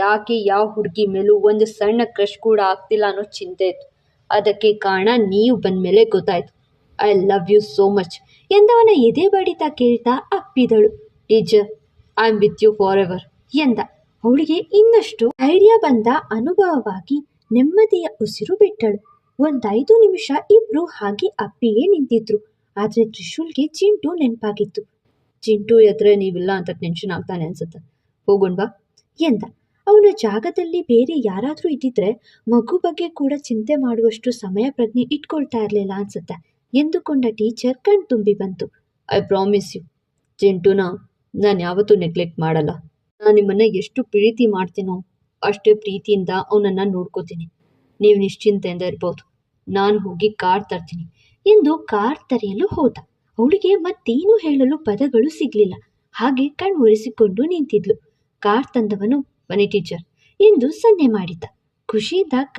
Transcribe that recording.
ಯಾಕೆ ಯಾವ ಹುಡುಗಿ ಮೇಲೂ ಒಂದು ಸಣ್ಣ ಕ್ರಶ್ ಕೂಡ ಆಗ್ತಿಲ್ಲ ಅನ್ನೋ ಚಿಂತೆ ಇತ್ತು. ಅದಕ್ಕೆ ಕಾರಣ ನೀವು ಬಂದಮೇಲೆ ಗೊತ್ತಾಯ್ತು. I love you so much ಎಂದವನ ಎದೆ ಬಡಿತ ಕೇಳ್ತಾ ಅಪ್ಪಿದಳು. Teacher I am with you forever ಎಂದ. ಅವಳಿಗೆ ಇನ್ನಷ್ಟು ಧೈರ್ಯ ಬಂದ ಅನುಭವವಾಗಿ ನೆಮ್ಮದಿಯ ಉಸಿರು ಬಿಟ್ಟಳು. ಒಂದೈದು ನಿಮಿಷ ಇಬ್ರು ಹಾಗೆ ಅಪ್ಪಿಯೇ ನಿಂತಿದ್ರು. ಆದ್ರೆ ತ್ರಿಶೂಲ್ಗೆ ಚಿಂಟು ನೆನಪಾಗಿತ್ತು. ಚಿಂಟು ಎದ್ರೆ ನೀವಿಲ್ಲ ಅಂತ ಟೆನ್ಷನ್ ಆಗ್ತಾನೆ ಅನ್ಸುತ್ತೆ. ಹೋಗೋಣ್ವಾ ಎಂದ. ಅವನ ಜಾಗದಲ್ಲಿ ಬೇರೆ ಯಾರಾದರೂ ಇದ್ದಿದ್ರೆ ಮಗು ಬಗ್ಗೆ ಕೂಡ ಚಿಂತೆ ಮಾಡುವಷ್ಟು ಸಮಯ ಪ್ರಜ್ಞೆ ಇಟ್ಕೊಳ್ತಾ ಇರಲಿಲ್ಲ ಅನ್ಸುತ್ತೆ ಎಂದುಕೊಂಡ ಟೀಚರ್ ಕಣ್ತುಂಬಿ ಬಂತು. ಐ ಪ್ರಾಮಿಸ್ ಯು ಚಿಂಟುನ, ನಾನು ಯಾವತ್ತೂ ನೆಗ್ಲೆಕ್ಟ್ ಮಾಡಲ್ಲ. ನಾನು ನಿಮ್ಮನ್ನ ಎಷ್ಟು ಪ್ರೀತಿ ಮಾಡ್ತೀನೋ ಅಷ್ಟೇ ಪ್ರೀತಿಯಿಂದ ಅವನನ್ನು ನೋಡ್ಕೋತೀನಿ. ನೀವು ನಿಶ್ಚಿಂತೆಯಿಂದ ಇರ್ಬೋದು. ನಾನು ಹೋಗಿ ಕಾರ್ ತರ್ತೀನಿ. ಎಂದು ಕಾರ್ ತರೆಯಲು ಹೋದ. ಅವಳಿಗೆ ಮತ್ತೇನು ಹೇಳಲು ಪದಗಳು ಸಿಗಲಿಲ್ಲ. ಹಾಗೆ ಕಣ್ಮುರಿಸಿಕೊಂಡು ನಿಂತಿದ್ಲು. ಕಾರ್ ತಂದವನು ಬನ್ನಿ ಟೀಚರ್ ಎಂದು ಸನ್ನೆ ಮಾಡಿದ್ದ. ಖುಷಿಯಿಂದ